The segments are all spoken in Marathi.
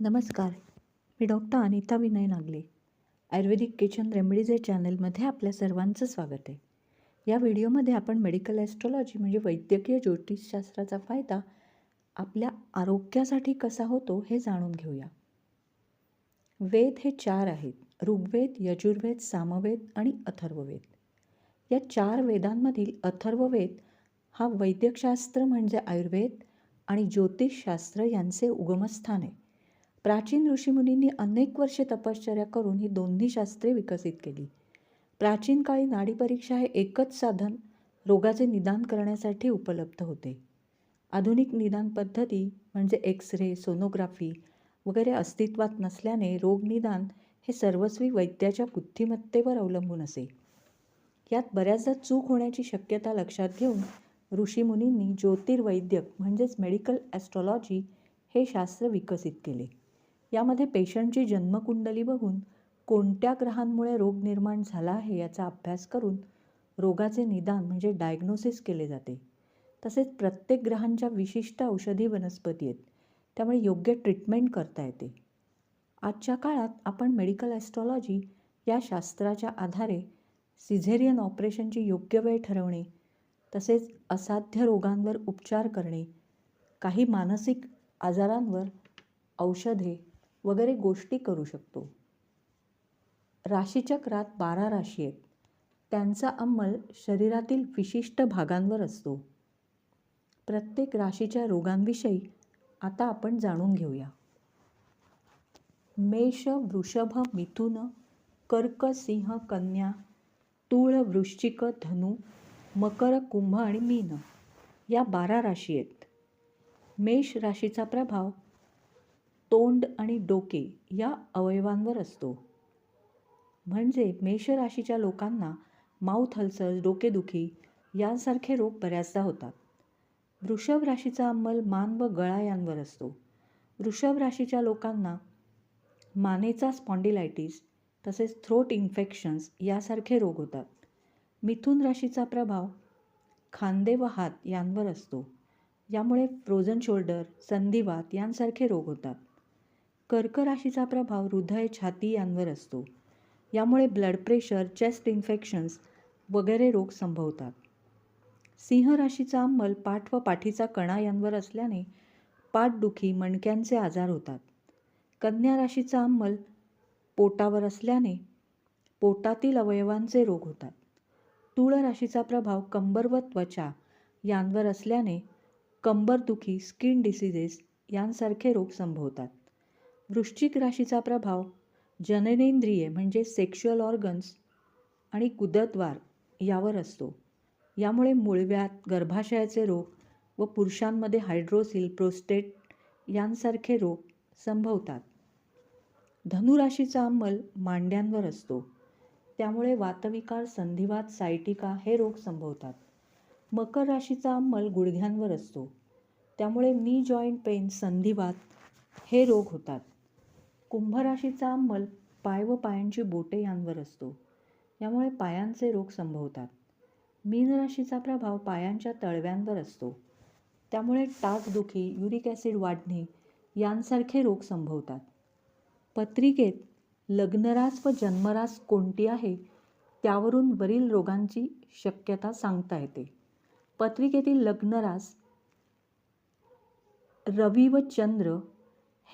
नमस्कार. मी doctor Anita Vinay Nagle. Ayurvedic kitchen remedies या चॅनलमध्ये आपल्या सर्वांचं स्वागत आहे. या व्हिडिओमध्ये आपण मेडिकल ॲस्ट्रॉलॉजी म्हणजे वैद्यकीय ज्योतिषशास्त्राचा फायदा आपल्या आरोग्यासाठी कसा होतो हे जाणून घेऊया. वेद हे चार आहेत. ऋग्वेद यजुर्वेद सामवेद आणि अथर्ववेद. या चार वेदांमधील अथर्ववेद हा वैद्यकशास्त्र म्हणजे आयुर्वेद आणि ज्योतिषशास्त्र यांचे उगमस्थान आहे. प्राचीन ऋषीमुनींनी अनेक वर्षे तपश्चर्या करून ही दोन्ही शास्त्रे विकसित केली. प्राचीन काळी नाडी परीक्षा हे एकच साधन रोगाचे निदान करण्यासाठी उपलब्ध होते. आधुनिक निदान पद्धती म्हणजे एक्स रे सोनोग्राफी वगैरे अस्तित्वात नसल्याने रोगनिदान हे सर्वस्वी वैद्याच्या बुद्धिमत्तेवर अवलंबून असे. यात बऱ्याचदा चूक होण्याची शक्यता लक्षात घेऊन ऋषीमुनींनी ज्योतिर्वैद्यक म्हणजेच मेडिकल ॲस्ट्रॉलॉजी हे शास्त्र विकसित केले. यामध्ये पेशंटची जन्मकुंडली बघून कोणत्या ग्रहांमुळे रोग निर्माण झाला आहे याचा अभ्यास करून रोगाचे निदान म्हणजे डायग्नोसिस केले जाते. तसेच प्रत्येक ग्रहांच्या विशिष्ट औषधी वनस्पती आहेत त्यामुळे योग्य ट्रीटमेंट करता येते. आजच्या काळात आपण मेडिकल ॲस्ट्रॉलॉजी या शास्त्राच्या आधारे सिझेरियन ऑपरेशनची योग्य वेळ ठरवणे तसेच असाध्य रोगांवर उपचार करणे काही मानसिक आजारांवर औषधे वगैरे गोष्टी करू शकतो. राशीचक्रात बारा राशी आहेत. त्यांचा अंमल शरीरातील विशिष्ट भागांवर असतो. प्रत्येक राशीच्या रोगांविषयी आता आपण जाणून घेऊया. मेष वृषभ मिथुन कर्क सिंह कन्या तूळ वृश्चिक धनु मकर कुंभ आणि मीन या बारा राशी आहेत. मेष राशीचा प्रभाव तोंड आणि डोके या अवयवांवर असतो. म्हणजे मेष राशीच्या लोकांना माउथ हल्सर्स डोकेदुखी यांसारखे रोग बऱ्याचदा होतात. वृषभ राशीचा अंमल मान व गळा यांवर असतो. वृषभ राशीच्या लोकांना मानेचा स्पॉन्डिलायटिस तसेच थ्रोट इन्फेक्शन्स यासारखे रोग होतात. मिथुन राशीचा प्रभाव खांदे व हात यांवर असतो. यामुळे फ्रोझन शोल्डर संधिवात यांसारखे रोग होतात. कर्क राशीचा प्रभाव हृदय छाती यांवर असतो. यामुळे ब्लड प्रेशर चेस्ट इन्फेक्शन्स वगैरे रोग संभवतात. सिंह राशीचा अंमल पाठ व पाठीचा कणा यांवर असल्याने पाठदुखी मणक्यांचे आजार होतात. कन्या राशीचा अंमल पोटावर असल्याने पोटातील अवयवांचे रोग होतात. तुळ राशीचा प्रभाव कंबर व त्वचा यांवर असल्याने कंबरदुखी स्किन डिसिजेस यांसारखे रोग संभवतात. वृश्चिक राशीचा प्रभाव जननेंद्रिये म्हणजे सेक्शुअल ऑर्गन्स आणि कुदतवार यावर असतो. यामुळे मुळव्यात गर्भाशयाचे रोग व पुरुषांमध्ये हायड्रोसिल प्रोस्टेट यांसारखे रोग संभवतात. धनुराशीचा अंमल मांड्यांवर असतो. त्यामुळे वातविकार संधिवात सायटिका हे रोग संभवतात. मकर राशीचा अंमल गुडघ्यांवर असतो. त्यामुळे नी जॉईंट पेन संधिवात हे रोग होतात. कुंभराशीचा अंमल पाय व पायांची बोटे यांवर असतो. यामुळे पायांचे रोग संभवतात. मीन राशीचा प्रभाव पायांच्या तळव्यांवर असतो. त्यामुळे टाचदुखी युरिक ॲसिड वाढणे यांसारखे रोग संभवतात. पत्रिकेत लग्नरास व जन्मरास कोणती आहे त्यावरून वरील रोगांची शक्यता सांगता येते. पत्रिकेतील लग्नरास रवी व चंद्र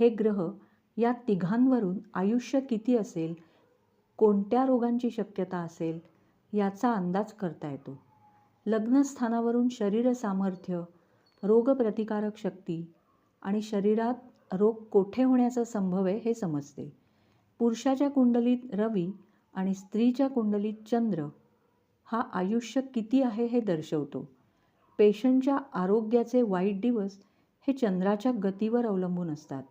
हे ग्रह या तिघांवरून आयुष्य किती असेल? कोणत्या रोगांची शक्यता असेल? याचा अंदाज करता येतो. लग्नस्थानावरून शरीर सामर्थ्य रोगप्रतिकारक शक्ती आणि शरीरात रोग कोठे होण्याचा संभव आहे हे समजते. पुरुषाच्या कुंडलीत रवी आणि स्त्रीच्या कुंडलीत चंद्र हा आयुष्य किती आहे हे दर्शवतो. पेशंटच्या आरोग्याचे वाईट दिवस हे चंद्राच्या गतीवर अवलंबून असतात.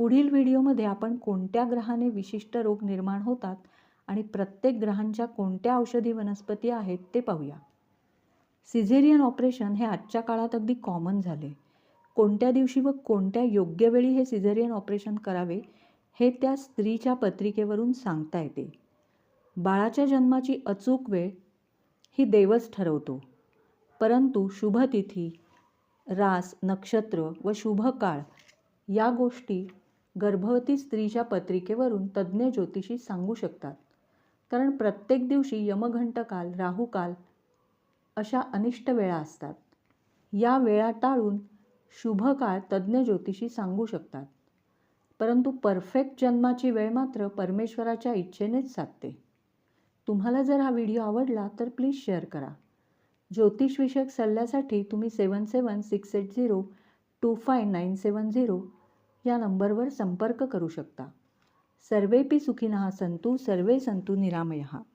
पुढील व्हिडिओमध्ये आपण कोणत्या ग्रहाने विशिष्ट रोग निर्माण होतात आणि प्रत्येक ग्रहांच्या कोणत्या औषधी वनस्पती आहेत ते पाहूया. सिझेरियन ऑपरेशन हे आजच्या काळात अगदी कॉमन झाले. कोणत्या दिवशी व कोणत्या योग्य वेळी हे सिझेरियन ऑपरेशन करावे हे त्या स्त्रीच्या पत्रिकेवरून सांगता येते. बाळाच्या जन्माची अचूक वेळ ही देवच ठरवतो. परंतु शुभतिथी रास नक्षत्र व शुभ काळ या गोष्टी गर्भवती स्त्रीच्या पत्रिकेवरून तज्ज्ञ ज्योतिषी सांगू शकतात. कारण प्रत्येक दिवशी यमघंटकाल राहुकाल अशा अनिष्ट वेळा असतात. या वेळा टाळून शुभ काळ तज्ज्ञ ज्योतिषी सांगू शकतात. परंतु परफेक्ट जन्माची वेळ मात्र परमेश्वराच्या इच्छेनेच साधते. तुम्हाला जर हा व्हिडिओ आवडला तर प्लीज शेअर करा. ज्योतिषविषयक सल्ल्यासाठी तुम्ही seven seven six eight zero two five nine seven zero या नंबरवर संपर्क करू शकता. सर्वेपी सुखिनः सन्तु सर्वे संतु निरामयः.